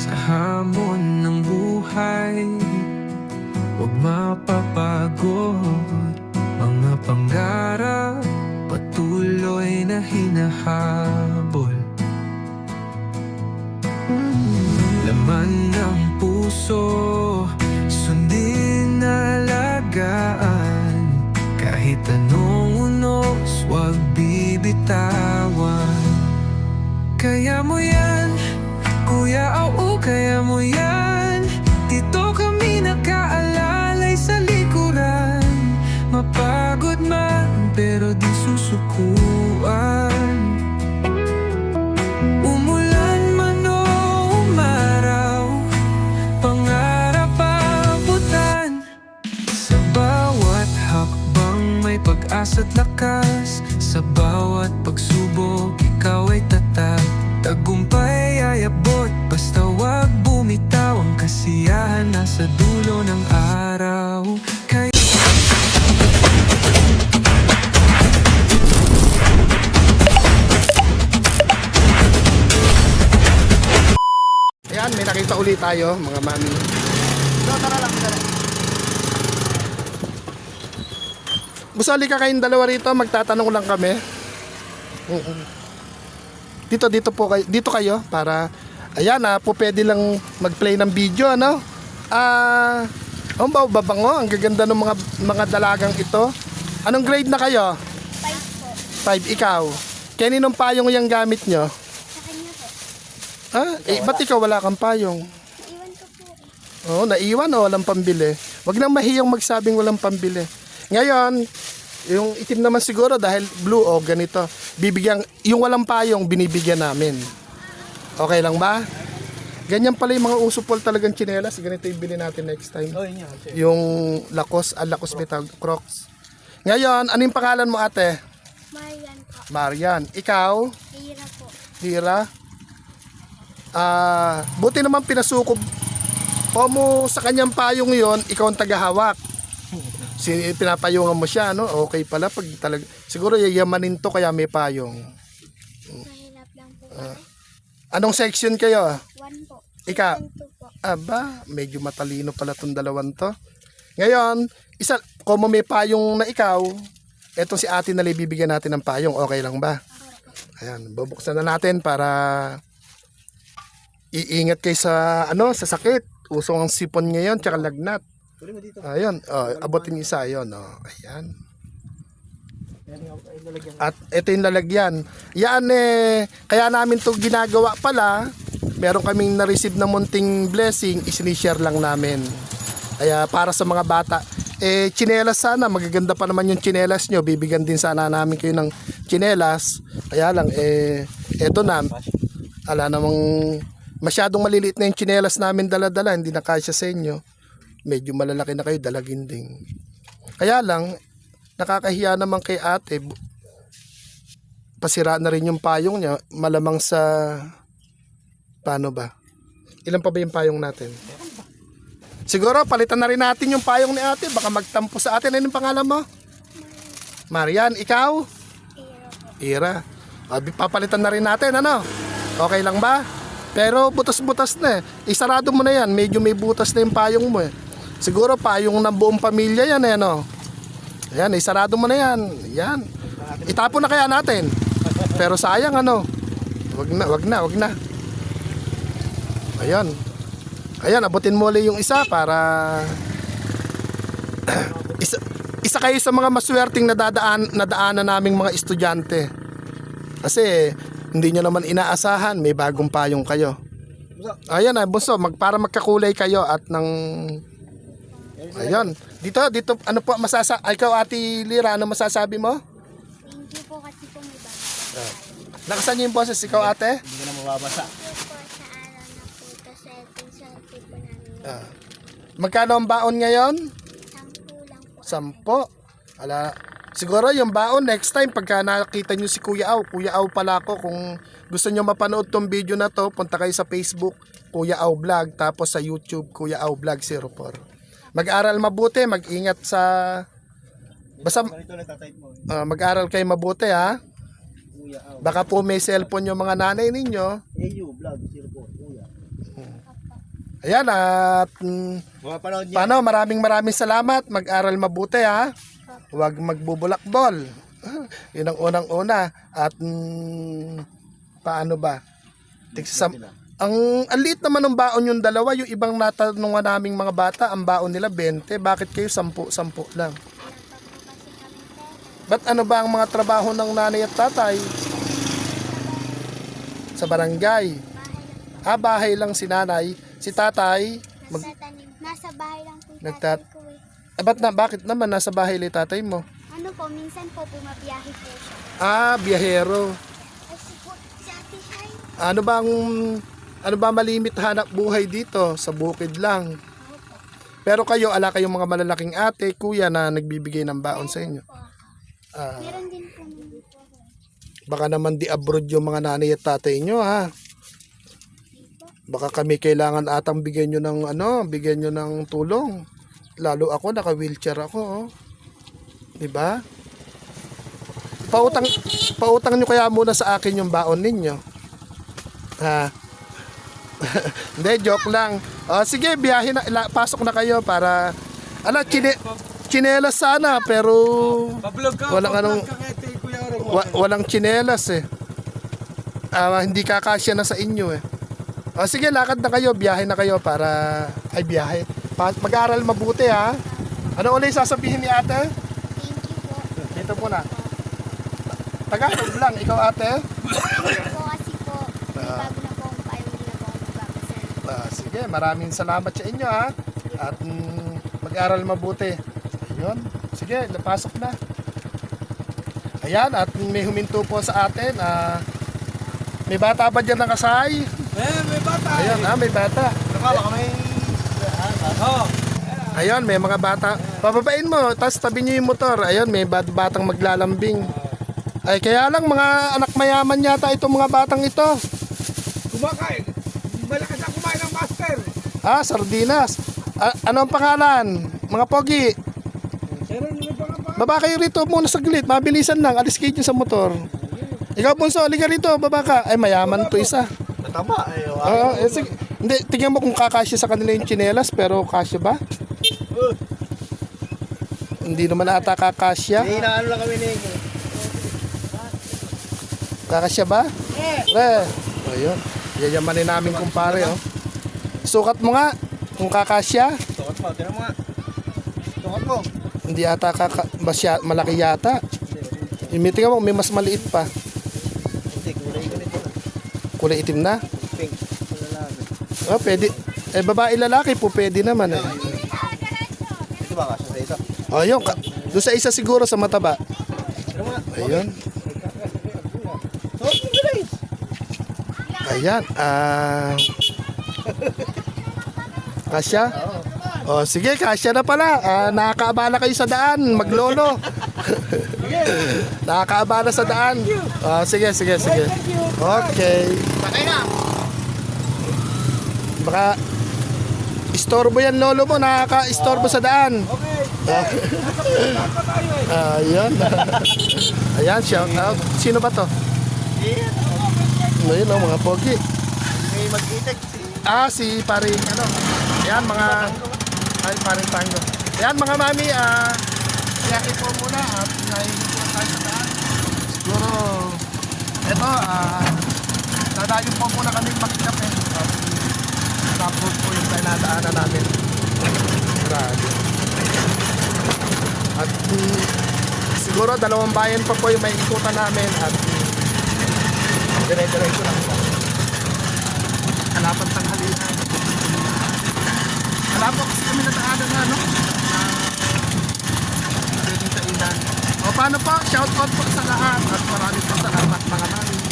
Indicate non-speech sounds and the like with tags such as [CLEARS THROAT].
Sa hamon ng buhay Huwag mapapagod. Mga pangarap Patuloy na hinahabol. Laman ng puso nasa dulo ng araw Kaya Ayan, may nakita ulit tayo, mga mami. So, tara lang, tara. Busali ka kayong dalawa rito, magtatanong lang kami. Dito, dito po kayo, dito kayo para ayan ah, po pwede lang mag-play ng video, ano? Ah, ang ba babango, ang gaganda ng mga mga dalagang ito. Anong grade na kayo? Five po. 5 ikaw. Kaninong payong yung gamit nyo? Sa kanya po. Ah, eh, ba't ikaw wala kang payong? Iwan ko po. Oo, naiwan o walang pambili. Huwag nang mahiyang magsabing walang pambili. Ngayon, yung itim naman siguro dahil blue o ganito. Bibigyan, yung walang payong binibigyan namin. Okay lang ba? Ganyan pala yung mga usupol talagang tsinelas. Ganito yung bili natin next time. Yung lakos, ah, lakos metal crocs. Ngayon, ano yung pangalan mo ate? Marian po. Marian. Ikaw? Hira po. Hira? Ah, buti naman pinasukob po mo sa kanyang payong yon, ikaw ang tagahawak. Si pinapayungan mo siya, no? Okay pala pag talag siguro yayamanin to kaya may payong. Mahirap lang po. Ah. Anong section kayo? Ika. Aba, medyo matalino pala tong dalawan to. Ngayon, isa, kung may payong na ikaw, eto si ate na bibigyan natin ng payong, okay lang ba? Ayan, bubuksan na natin para iingat kayo sa ano, sa sakit. Usong ang sipon ngayon, tsaka lagnat. Ayun, oh, abutin isa yon, oh. Ayan. At ito yung lalagyan. Yan eh, kaya namin to ginagawa pala. Meron kaming na-receive na munting blessing, isinishare lang namin. Kaya para sa mga bata, eh chinelas sana, magaganda pa naman yung chinelas nyo. Bibigyan din sana namin kayo ng chinelas. Kaya lang, eh, eto na. Ala namang masyadong maliliit na yung chinelas namin dala-dala, hindi na kasya sa inyo. Medyo malalaki na kayo, dalagin din. Kaya lang, nakakahiya naman kay ate. Pasira na rin yung payong niya. Malamang sa... Paano ba? Ilan pa ba yung payong natin? Siguro, palitan na rin natin yung payong ni ate. Baka magtampo sa atin. Ano yung pangalan mo? Marian, ikaw? Ira. Abi, papalitan na rin natin, ano? Okay lang ba? Pero butas-butas na eh. Isarado mo na yan. Medyo may butas na yung payong mo eh. Siguro payong ng buong pamilya yan eh, no? Ayan, isarado mo na yan. Yan. Itapon na kaya natin. Pero sayang ano. Wag na, wag na, wag na. Ayan. Ayan, abutin mo ulit yung isa para [CLEARS THROAT] isa, isa kayo sa mga maswerteng nadadaan, nadaanan naming mga estudyante. Kasi hindi nyo naman inaasahan, may bagong payong kayo. Ayan na, bunso, mag, para magkakulay kayo at ng... Ayan. Dito, dito, ano po, masasa... Ay, ikaw, Ate Lira, ano masasabi mo? Thank you po kasi po may bago. Nakasan niyo yung boses, ikaw, ate? Thank you po sa araw na po. Sa ating sa po namin. Ah. Magkano ang baon ngayon? Sampu lang po. Sampo. Ala, siguro yung baon next time pagka nakita nyo si Kuya Au, Kuya Au pala ako kung gusto nyo mapanood tong video na to, punta kayo sa Facebook, Kuya Au Vlog, tapos sa YouTube, Kuya Au Vlog 04. Mag-aral mabuti, mag-ingat sa Basta Ah, mag-aral kayo mabuti ha. Baka po may cellphone yung mga nanay ninyo. AU vlog 04 kuya. Ayan at mm, paano maraming maraming salamat. Mag-aral mabuti ha. Huwag magbubulakbol. Yun ang unang-una. At mm, paano ba? Tigsam, ang ang liit naman ng baon yung dalawa. Yung ibang natanungan naming mga bata, ang baon nila 20. Bakit kayo 10-10 lang? Ba't ano ba ang mga trabaho ng nanay at tatay? Sa barangay. Ah, bahay lang si nanay. Si tatay, mag. Nasa bahay lang po Nagtat- tatay ko eh. ah, ba't na, bakit naman nasa bahay li tatay mo? Ano po, minsan po bumabiyahe po siya. Ah, biyahero. Ay, si, po, si Ate Shai. Ano bang ano ba malimit hanap buhay dito sa bukid lang? Pero kayo, ala kayong mga malalaking ate, kuya na nagbibigay ng baon sa inyo. Ah, baka naman di abroad yung mga nanay at tatay nyo ha. Baka kami kailangan atang bigyan nyo ng ano, bigyan nyo ng tulong. Lalo ako, naka-wheelchair ako. Oh. 'Di ba? Pautang, pautang nyo kaya muna sa akin yung baon ninyo. Ha? [LAUGHS] Hindi, joke lang. O, sige, biyahe na, ila- pasok na kayo para, ala, chine, chinelas sana, pero Pablog ka. Walang anong- ka kay Ate Kuya Oring. Wa- walang chinelas eh. Ah, hindi kakasya na sa inyo eh. O sige, lakad na kayo, biyahe na kayo para ay biyahe. Pa- mag-aral mabuti ha. Ano ulit sasabihin ni ate? Thank you po. Dito muna. Tagalog lang, ikaw ate. Thank you po kasi po. May bago na po akong payo na po ako magbabasal. Ah, sige, maraming salamat sa inyo ha. At mm, mag-aral mabuti. Ayun. Sige, napasok na. Ayan, at may huminto po sa atin. Ah, may bata ba dyan nakasay? Eh, may bata. Ayan, ah, may bata. Nakala ka may... Oo. Ayun, may mga bata. Pababain mo, tapos tabi niyo yung motor. Ayun, may bat batang maglalambing. Ay, kaya lang mga anak mayaman yata itong mga batang ito. Kumakain. Malakas ako kumain ng master. Ah, sardinas. A- ano ang pangalan? Mga pogi. Baba kayo rito muna saglit. Mabilisan lang. Alis kayo sa motor. Ikaw, Bunso, liga rito. Baba ka. Ay, mayaman to isa. Mataba. Ay, Oo, eh, sige. Hindi, tingnan mo kung kakasya sa kanila yung chinelas, pero kasya ba? Hindi naman ata kakasya. Hindi inaano lang kami ni... Kakasya ba? Pre. O yun. Yayamanin namin kumpare oh. Sukat mo nga kung kakasya. Tukot mo. Tinan mo nga. Tukot mo. Hindi ata kaka masya, malaki yata. May tingnan mo, may mas maliit pa. Hindi, kulay ganito. Kulay itim na. Pink. Lalaki. Oh, pwede. Eh, babae lalaki po, pwede naman eh. Ito ba kasya sa ito? O yun, ka- doon sa isa siguro sa mataba. Tinan mo nga. Ayun. Guys. Ayan. Ah. Kasya? O, sige, kasya na pala. Ah, nakakaabala kayo sa daan. Maglolo. [LAUGHS] nakakaabala sa daan. Ah, sige, sige, sige. Okay. Sakay na. Baka istorbo yan lolo mo, nakaka-istorbo sa daan. Okay. Ayan. Ayan, shout out. Sino ba to? Ayun, oh, mga pogi. May mag-itek. Ah, si paring ano. Ayan, mga... Ay, paring tango. Ayan, mga mami, ah... Iyakin po muna at nahihingi po tayo sa daan. Siguro, eto, ah... Dadayon po muna kami magkape. At tapos po yung pinadaanan namin. Grabe. At mm, siguro dalawang bayan pa po yung may ikutan namin at mm, dire-diretso lang po. Tanghalian. Wala po kasi kami na, no? Na pwedeng kainan. O paano po? Shout out po sa lahat at marami po salamat mga mami.